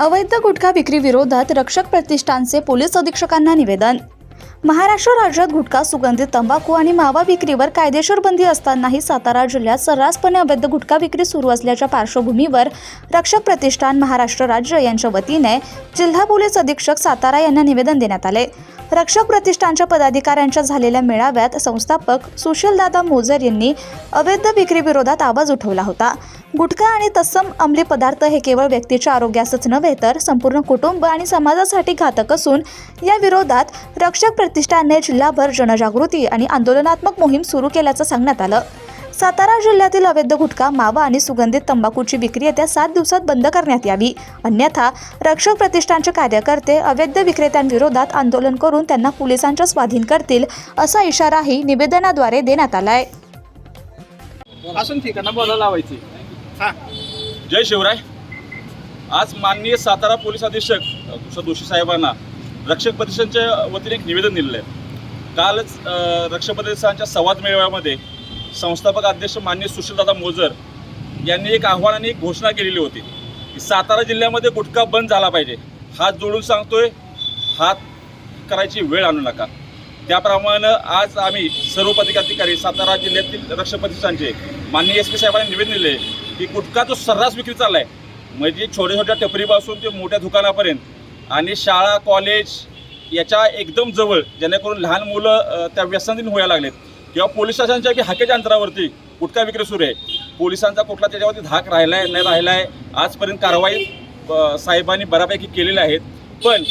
अवैध गुटखा विक्री विरोधात रक्षक प्रतिष्ठानचे पोलीस अधीक्षकांना निवेदन. महाराष्ट्र राज्यात गुटखा सुगंधित तंबाखू आणि मावा विक्रीवर कायदेशीर बंदी असतानाही सातारा जिल्ह्यात सर्रासपणे अवैध गुटखा विक्री सुरू असल्याच्या पार्श्वभूमीवर रक्षक प्रतिष्ठान महाराष्ट्र राज्य यांच्या वतीने जिल्हा पोलीस अधीक्षक सातारा यांना निवेदन देण्यात आले. रक्षक प्रतिष्ठानच्या पदाधिकाऱ्यांच्या झालेल्या मेळाव्यात संस्थापक सुशीलदादा मोजर यांनी अवैध विक्रीविरोधात आवाज उठवला होता. गुटखा आणि तत्सम अंमली पदार्थ हे केवळ व्यक्तीच्या आरोग्यासच नव्हे तर संपूर्ण कुटुंब आणि समाजासाठी घातक असून या विरोधात रक्षक प्रतिष्ठानने जिल्हाभर जनजागृती आणि आंदोलनात्मक मोहीम सुरू केल्याचं सांगण्यात आलं. सातारा जिल्ह्यातील अवैध गुटखा मावा आणि सुगंधित तंबाखूची विक्री येत्या सात दिवसात बंद करण्यात यावी. अन्यथा रक्षक प्रतिष्ठानचे कार्यकर्ते अवैध विक्रेत्यांविरोधात आंदोलन करून त्यांना पोलिसांच्या स्वाधीन करतील असा इशाराही निवेदनाद्वारे देण्यात आलाय. बोलायला जय शिवराय. आज माननीय सातारा पोलीस अधीक्षक तुषार दोशी साहेबांना रक्षक प्रतिष्ठानच्या वतीने एक निवेदन दिलेलं आहे. कालच रक्षक प्रतिष्ठानच्या संवाद मेळाव्यामध्ये संस्थापक अध्यक्ष माननीय सुशीलदादा मोजर यांनी एक आव्हान आणि एक घोषणा केलेली होती की सातारा जिल्ह्यामध्ये गुटखा बंद झाला पाहिजे. हात जोडून सांगतोय हात करायची वेळ आणू नका. त्याप्रमाणे आज आम्ही सर्व पदाधिकारी सातारा जिल्ह्यातील रक्षक प्रतिष्ठानचे माननीय एस पी साहेबांनी निवेदन दिले की गुटखा जो सर्रास विक्री चालला आहे म्हणजे छोट्या छोट्या टपरीपासून ते मोठ्या दुकानापर्यंत आणि शाळा कॉलेज याच्या एकदम जवळ जेणेकरून लहान मुलं त्या व्यसनाधीन व्हायला लागलेत. किंवा पोलीस स्टेशनच्या की हाकेच्या अंतरावरती गुटखा विक्री सुरू आहे. पोलिसांचा कुठला त्याच्यावरती धाक राहिला आहे नाही राहिला आहे आजपर्यंत कारवाई साहेबांनी बऱ्यापैकी केलेल्या आहेत. पण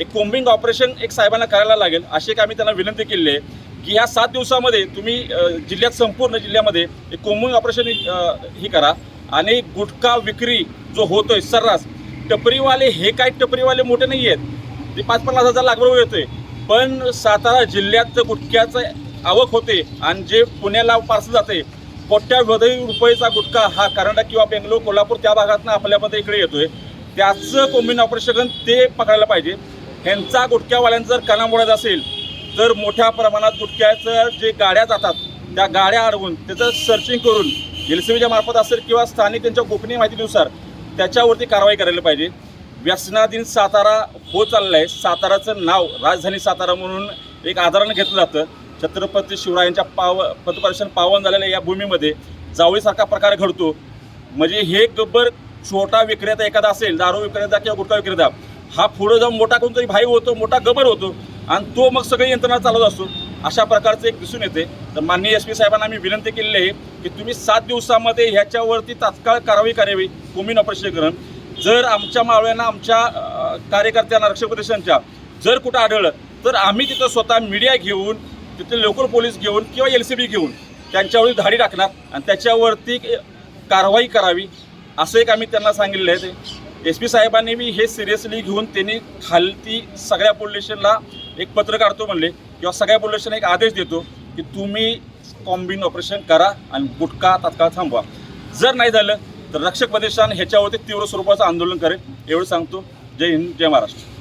एक कोम्बिंग ऑपरेशन एक साहेबांना करायला लागेल अशी एक आम्ही त्यांना विनंती केली आहे की ह्या सात दिवसामध्ये तुम्ही जिल्ह्यात संपूर्ण जिल्ह्यामध्ये एक कोम्बिंग ऑपरेशन ही करा. आणि गुटखा विक्री जो होतोय सर्रास टपरीवाले हे काय टपरीवाले मोठे नाही आहेत ते पाच पन्नास हजार लाखवर येतोय. पण सातारा जिल्ह्यात गुटख्याचं आवक होते आणि जे पुण्याला पार्सल जाते कोट्यावधी रुपयेचा गुटखा हा कर्नाटक किंवा बेंगलोर कोल्हापूर त्या भागातनं आपल्यामध्ये इकडे येतोय. त्याचं कोंबिन ऑपरेशन ते पकडायला पाहिजे. ह्यांचा गुटख्यावाल्यांचा जर कणा असेल तर मोठ्या प्रमाणात गुटख्याचं जे गाड्या जातात त्या गाड्या अडवून त्याचं सर्चिंग करून एल सी बीच्या मार्फत असेल किंवा स्थानिक त्यांच्या गोपनीय माहितीनुसार त्याच्यावरती कारवाई करायला पाहिजे. व्यसनाधीन सातारा होत चाललं आहे साताराचं नाव राजधानी सातारा म्हणून एक आदरानं घेतलं जातं. छत्रपती शिवरायांच्या पाव पदपर्शन पावन झालेल्या या भूमीमध्ये जावळीसारखा प्रकार घडतो. म्हणजे हे गब्बर छोटा विक्रेता एखादा असेल दारू विक्रेता किंवा गुटखा विक्रेता हा पुढे जाऊन मोठा कोणतरी भाई होतो मोठा गबर होतो आणि तो मग सगळी यंत्रणा चालत असतो. अशा प्रकारचं एक दिसून येते. तर माननीय एस पी साहेबांना आम्ही विनंती केलेली आहे की तुम्ही सात दिवसामध्ये ह्याच्यावरती तात्काळ कारवाई करावी कोमिन ऑपरेशन करण जर आमच्या मावळ्यांना आमच्या कार्यकर्त्यांना रक्षक प्रदेशांच्या जर कुठं आढळलं तर आम्ही तिथं स्वतः मीडिया घेऊन तिथे लोकल पोलीस घेऊन किंवा एल सी बी घेऊन त्यांच्यावर धाडी टाकणार आणि त्याच्यावरती कारवाई करावी असं एक आम्ही त्यांना सांगितलं आहे ते. एस पी साहेबांनी मी हे सिरियसली घेऊन त्यांनी खालती सगळ्या पोलीस स्टेशनला एक पत्र काढतो म्हणले किंवा सगळ्या पोलीस स्टेशन एक आदेश देतो की तुम्ही कॉम्बिन ऑपरेशन करा आणि गुटखा तात्काळ थांबवा. जर नाही झालं तर रक्षक प्रदेशान ह्याच्यावरती तीव्र स्वरूपाचं आंदोलन करेल एवढं सांगतो. जय हिंद जय महाराष्ट्र.